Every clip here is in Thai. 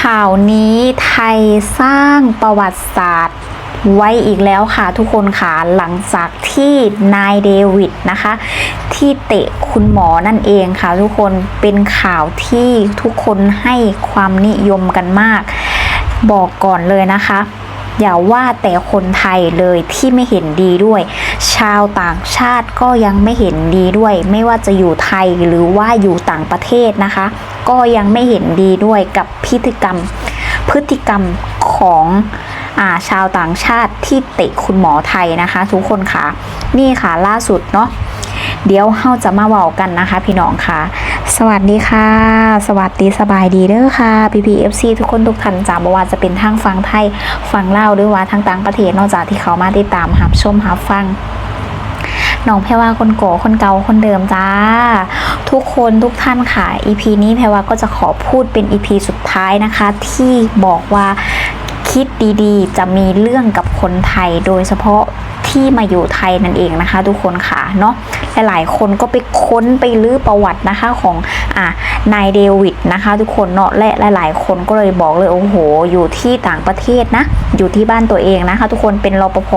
ข่าวนี้ไทยสร้างประวัติศาสตร์ ไว้อีกแล้วค่ะทุกคนค่ะหลังจากที่นายเดวิดนะคะ ที่เตะคุณหมอนั่นเองค่ะทุกคนเป็นข่าวที่ทุกคนให้ความนิยมกันมาก บอกก่อนเลยนะคะอย่าว่าแต่คนไทยเลยที่ไม่เห็นดีด้วย ชาวต่างชาติก็ยังไม่เห็นดีด้วย ไม่ว่าจะอยู่ไทยหรือว่าอยู่ต่างประเทศนะคะ ก็ยังไม่เห็นดีด้วยกับ พฤติกรรม พฤติกรรมของอาชาวต่างชาติที่เตะคุณหมอไทยนะคะ ทุกคนค่ะ นี่ค่ะล่าสุดเนาะเดี๋ยวเฮาจะมาเว้ากันนะคะ พี่น้องค่ะ สวัสดีค่ะ สวัสดีสบายดีเด้อค่ะ PPFC ทุกคนทุกท่านจ้ากบว่าจะเป็นทางฟังไทยฟังเล่าหรือว่าทางต่างประเทศนอกจากที่เขามาติดตามรับชมรับฟัง น้องแพรว่าคนโกคนเก่าคนเดิมจ้า ทุกคนทุกท่านค่ะ EP นี้แพรว่าก็จะขอพูดเป็น EP สุดท้ายนะคะ ที่บอกว่าคิดดีๆ จะมีเรื่องกับคนไทยโดยเฉพาะที่มาอยู่ไทยนั่นเองนะคะ ทุกคนค่ะเนาะหลายๆคนก็ไปค้นไปลื้อประวัตินะคะของอ่า นายเดวิดนะคะ ทุกคนเนาะและหลาย ๆ คนก็เลยบอกเลยโอ้โห อยู่ที่ต่างประเทศนะ อยู่ที่บ้านตัวเองนะคะ ทุกคนเป็นรปภ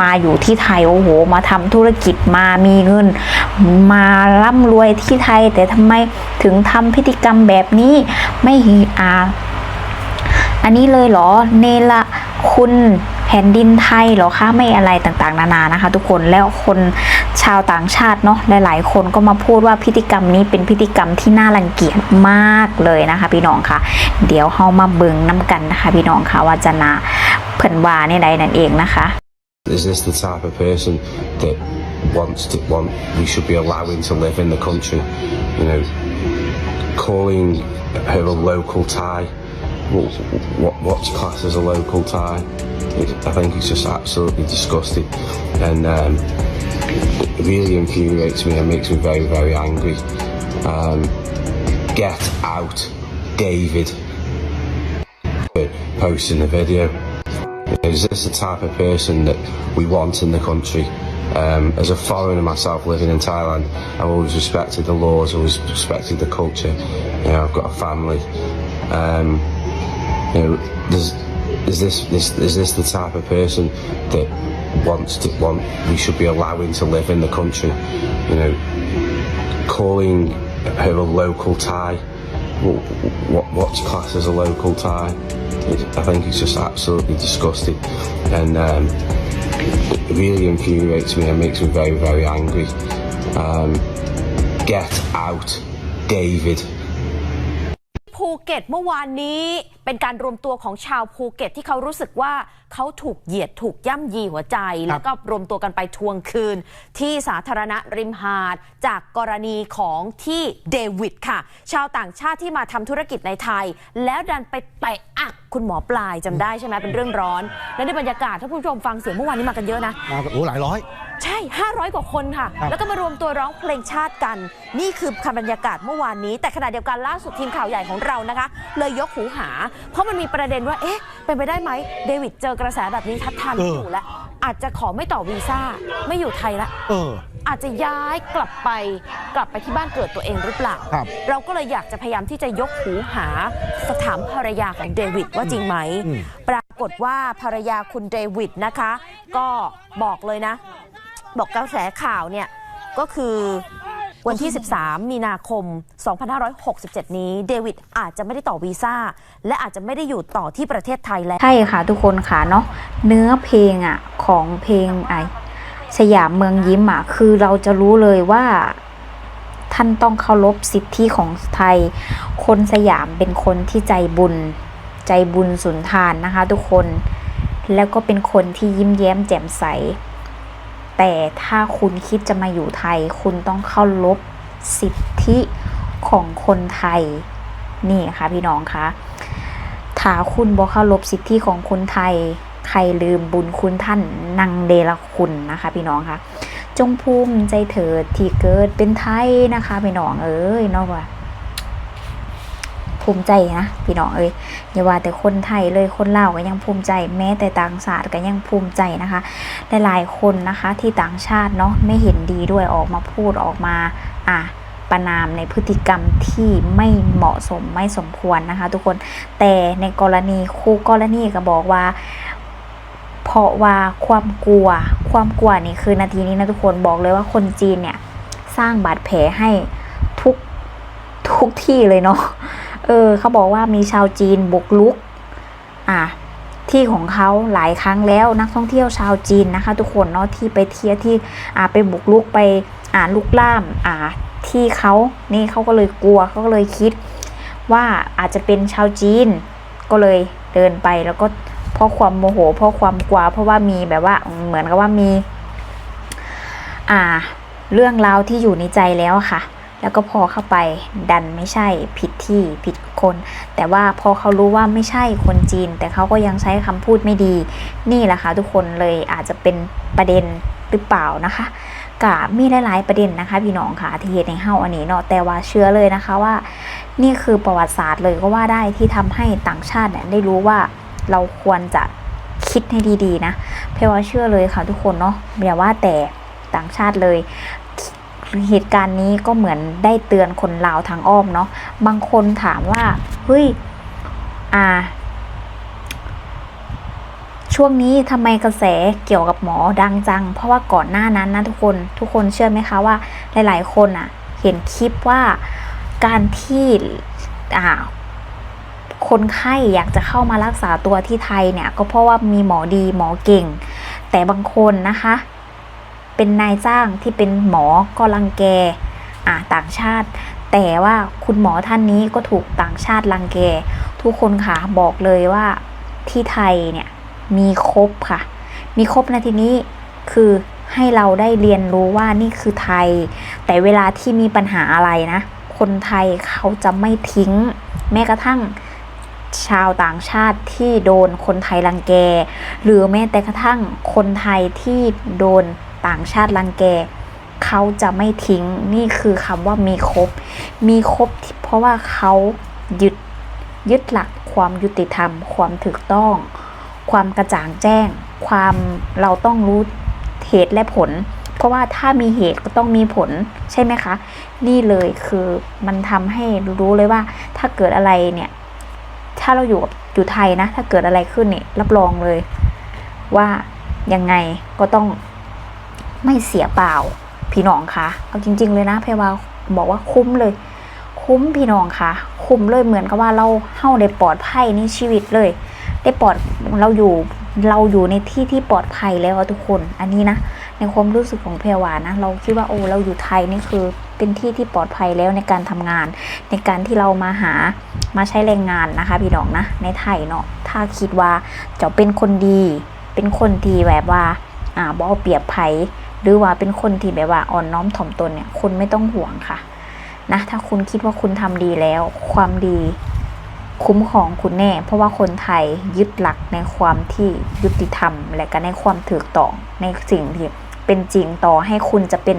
มาอยู่ที่ไทยโอ้โห มาทำธุรกิจมามีเงิน มาร่ำรวยที่ไทย แต่ทำไมถึงทำพฤติกรรมแบบนี้ไม่อาอันนี้เลยเหรอเนละคุณ แผ่นดินไทยหรอคะไม่อะไรต่างๆ นานานะคะ ทุกคนแล้วคนชาวต่างชาติเนาะหลายๆ คนก็มาพูดว่าพฤติกรรมนี้เป็นพฤติกรรมที่น่ารังเกียจมากเลยนะคะ พี่น้องคะเดี๋ยวเฮามาเบิ่งน้ำกันนะคะ พี่น้องคะว่าจะนาเพิ่นว่าในใดนั่นเองนะคะ Is this the type of person that wants to want we should be allowing to live in the country? You know, calling her a local Thai. What, what what's classed as a local Thai? It, I think it's just absolutely disgusting, and um, it really infuriates me and makes me very very angry. Um, get out, David. Posting the video. Is this the type of person that we want in the country? Um, as a foreigner myself living in Thailand, I've always respected the laws, always respected the culture. You know, I've got a family. Um, you know, does, is this, this is this the type of person that wants to want we should be allowing to live in the country? You know, calling her a local Thai. What, what what's classed as a local Thai? It, I think it's just absolutely disgusting, and um, it really infuriates me and makes me very very angry. Um, get out, David. ภูเก็ตเมื่อวานนี้ เป็นการรวมตัวของชาวภูเก็ตที่เขารู้สึกว่าเขาถูกเหยียดถูกย่ำยีหัวใจ แล้วก็รวมตัวกันไปทวงคืน ที่สาธารณะริมหาด จากกรณีของที่เดวิดค่ะ ชาวต่างชาติที่มาทำธุรกิจในไทย แล้วดันไปเตะอักคุณหมอปลายจำได้ใช่ไหมเป็นเรื่องร้อน และในบรรยากาศถ้าผู้ชมฟังเสียงเมื่อวานนี้มากันเยอะนะมาโอ้หลายร้อย ใช่ 500 กว่าคนค่ะ ครับ แล้วก็มารวมตัวร้องเพลงชาติกัน นี่คือคำบรรยากาศเมื่อวานนี้ แต่ขณะเดียวกันล่าสุดทีมข่าวใหญ่ของเรานะคะ เลยยกหูหา เพราะมันมีประเด็นว่า เอ๊ะ เป็นไปได้ไหมเดวิดเจอกระแสแบบนี้ทัดทานไม่อยู่แล้ว อาจจะขอไม่ต่อวีซ่าไม่อยู่ไทยละ เออ อาจจะย้ายกลับไปกลับไปที่บ้านเกิดตัวเองหรือเปล่า ครับ เราก็เลยอยากจะพยายามที่จะยกหูหาถามภรรยาของเดวิดว่าจริงไหมอืมปรากฏว่าภรรยาคุณเดวิดนะคะ ก็บอกเลยนะ บอกกระแสข่าวเนี่ยก็คือวันที่ 13 มีนาคม 2567 นี้ เดวิดอาจจะไม่ได้ต่อวีซ่า และอาจจะไม่ได้อยู่ต่อที่ประเทศไทยแล้ว ใช่ค่ะทุกคนค่ะเนาะเนื้อเพลงอะของเพลงไอสยามเมืองยิ้มอะคือเราจะรู้เลยว่า ท่านต้องเคารพสิทธิของไทย คนสยามเป็นคนที่ใจบุญ ใจบุญสุนทานนะคะ ทุกคน แล้วก็เป็นคนที่ยิ้มแย้มแจ่มใส แต่ถ้าคุณคิดจะมาอยู่ไทย คุณต้องเคารพสิทธิของคนไทย นี่ค่ะพี่น้องคะถ้าคุณบ่เคารพสิทธิของคนไทย ใครลืมบุญคุณท่านนังเดลคุณนะคะ พี่น้องคะจงภูมิใจเถิดที่เกิดเป็นไทยนะคะ พี่น้องเอ้ยเนาะว่า ภูมิใจนะพี่น้องเอ้ยอย่าว่าแต่คนไทยเลยคนลาวก็ยังภูมิใจ แม้แต่ต่างชาติก็ยังภูมิใจนะคะหลายๆคนนะคะที่ต่างชาติเนาะไม่เห็นดีด้วยออกมาพูดออกมาอะประนามในพฤติกรรมที่ไม่เหมาะสมไม่สมควรนะคะ ทุกคนแต่ในกรณีคู่กรณีก็บอกว่าเพราะว่าความกลัว ความกลัวนี่คือนาทีนี้นะทุกคนบอกเลยว่าคนจีนเนี่ย สร้างบาดแผลให้ทุกทุกที่เลยเนาะ เออเขาบอกว่ามีชาวจีนบุกลุก อะที่ของเขาหลายครั้งแล้วนักท่องเที่ยวชาวจีนนะคะ ทุกคนเนาะที่ไปเที่ยวที่อ่าไปบุกลุกไปอ่าลุกล่ามอ่าที่เขานี่เขาก็เลยกลัวเขาก็เลยคิด ว่าอาจจะเป็นชาวจีน ก็เลยเดินไปแล้วก็เพราะความโมโหเพราะความกลัวเพราะว่ามีแบบว่าเหมือนกับว่ามี อ่า เรื่องราวที่อยู่ในใจแล้วค่ะ แล้วก็พอเข้าไปดันไม่ใช่ผิดที่ผิดคน แต่ว่าพอเขารู้ว่าไม่ใช่คนจีน แต่เขาก็ยังใช้คำพูดไม่ดี นี่แหละค่ะทุกคนเลยอาจจะเป็นประเด็นหรือเปล่านะคะกะมีหลาย ๆ ประเด็นนะคะพี่น้องค่ะที่เหตุในเฮาอันนี้เนาะแต่ว่าเชื่อเลยนะคะว่า นี่คือประวัติศาสตร์เลยก็ว่าได้ที่ทำให้ต่างชาติเนี่ยได้รู้ว่าเราควรจะคิดให้ดี ๆ นะเพราะว่าเชื่อเลยค่ะทุกคนเนาะอย่าว่าแต่ต่างชาติเลย เหตุการณ์นี้ก็เหมือนได้เตือนคนลาวทางอ้อมเนาะบางคนถามว่าเฮ้ยอ่า ช่วงนี้ทำไมกระแสเกี่ยวกับหมอดังจัง เพราะว่าก่อนหน้านั้นนะทุกคนทุกคนเชื่อไหมคะว่าหลาย ๆ คนอะเห็นคลิปว่าการที่อ่าคนไข้อยากจะเข้ามารักษาตัวที่ไทยเนี่ย ก็เพราะว่ามีหมอดีหมอเก่ง แต่บางคนนะคะ เป็นนายจ้างที่เป็นหมอก็รังแกอ่าต่างชาติ แต่ว่าคุณหมอท่านนี้ก็ถูกต่างชาติรังแก ทุกคนค่ะบอกเลยว่าที่ไทยเนี่ยมีครบค่ะ มีครบในทีนี้คือให้เราได้เรียนรู้ว่านี่คือไทย แต่เวลาที่มีปัญหาอะไรนะ คนไทยเขาจะไม่ทิ้ง แม้กระทั่งชาวต่างชาติที่โดนคนไทยรังแก หรือแม้แต่กระทั่งคนไทยที่โดน ต่างชาติรังแกเขาจะไม่ทิ้งนี่คือคำว่ามีครบ มีครบเพราะว่าเขายึดยึดหลักความยุติธรรม ความถูกต้อง ความกระจ่างแจ้ง ความเราต้องรู้เหตุและผล เพราะว่าถ้ามีเหตุก็ต้องมีผลใช่ไหมคะ นี่เลยคือมันทำให้รู้เลยว่า ถ้าเกิดอะไรเนี่ย ถ้าเราอยู่กับอยู่ไทยนะ ถ้าเกิดอะไรขึ้นนี่รับรองเลย ว่ายังไงก็ต้อง ไม่เสียเปล่า พี่น้องคะเอาจริง ๆ เลยนะเพรว่าบอกว่าคุ้มเลย คุ้มพี่น้องคะคุ้มเลยเหมือนกับว่าเราเฮ้าได้ปลอดภัยในชีวิตเลย ได้ปลอดเราอยู่เราอยู่ในที่ที่ปลอดภัยแล้วทุกคน อันนี้นะในความรู้สึกของเพรวานะเราคิดว่าโอ้เราอยู่ไทยนี่คือเป็นที่ที่ปลอดภัยแล้วในการทำงาน ในการที่เรามาหามาใช้แรงงานนะคะ พี่น้องนะในไทยเนาะถ้าคิดว่าจะเป็นคนดี เป็นคนที่แบบว่าอ่าบ่เอาเปรียบไผ หรือว่าเป็นคนที่แบบว่าอ่อนน้อมถ่อมตนเนี่ย คุณไม่ต้องห่วงค่ะ นะ ถ้าคุณคิดว่าคุณทำดีแล้ว ความดีคุ้มของคุณแน่ เพราะว่าคนไทยยึดหลักในความที่ยุติธรรม และก็ในความถูกต้องในสิ่งที่เป็นจริงต่อให้คุณจะเป็น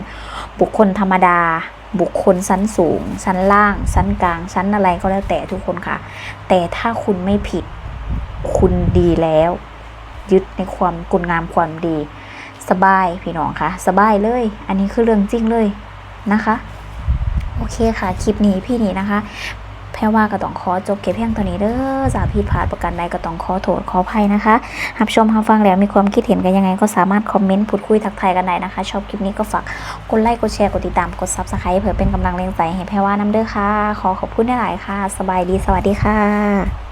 บุคคลธรรมดา บุคคลชั้นสูง ชั้นล่าง ชั้นกลาง ชั้นอะไรก็แล้วแต่ทุกคนค่ะ แต่ถ้าคุณไม่ผิด คุณดีแล้ว ยึดในความกุณงามความดี สบายพี่น้องคะสบายเลย อันนี้คือเรื่องจริงเลยนะคะ โอเคค่ะ คลิปนี้พี่นี้นะคะ แพรว่าก็ต้องขอจบเก็บเพียงเท่านี้เด้อจากผิดพลาดประกันใดก็ต้องขอโทษขออภัยนะคะรับชมรับฟังแล้วมีความคิดเห็นกันยังไง ก็สามารถคอมเมนต์พูดคุยทักทายกันได้นะคะ ชอบคลิปนี้ก็ฝากกดไลค์กดแชร์กดติดตามกดซับสไครต์เพื่อเป็นกำลังแรงใจให้แพรว่าน้ำเด้อค่ะ ขอขอบคุณหลายค่ะ สบายดีสวัสดีค่ะ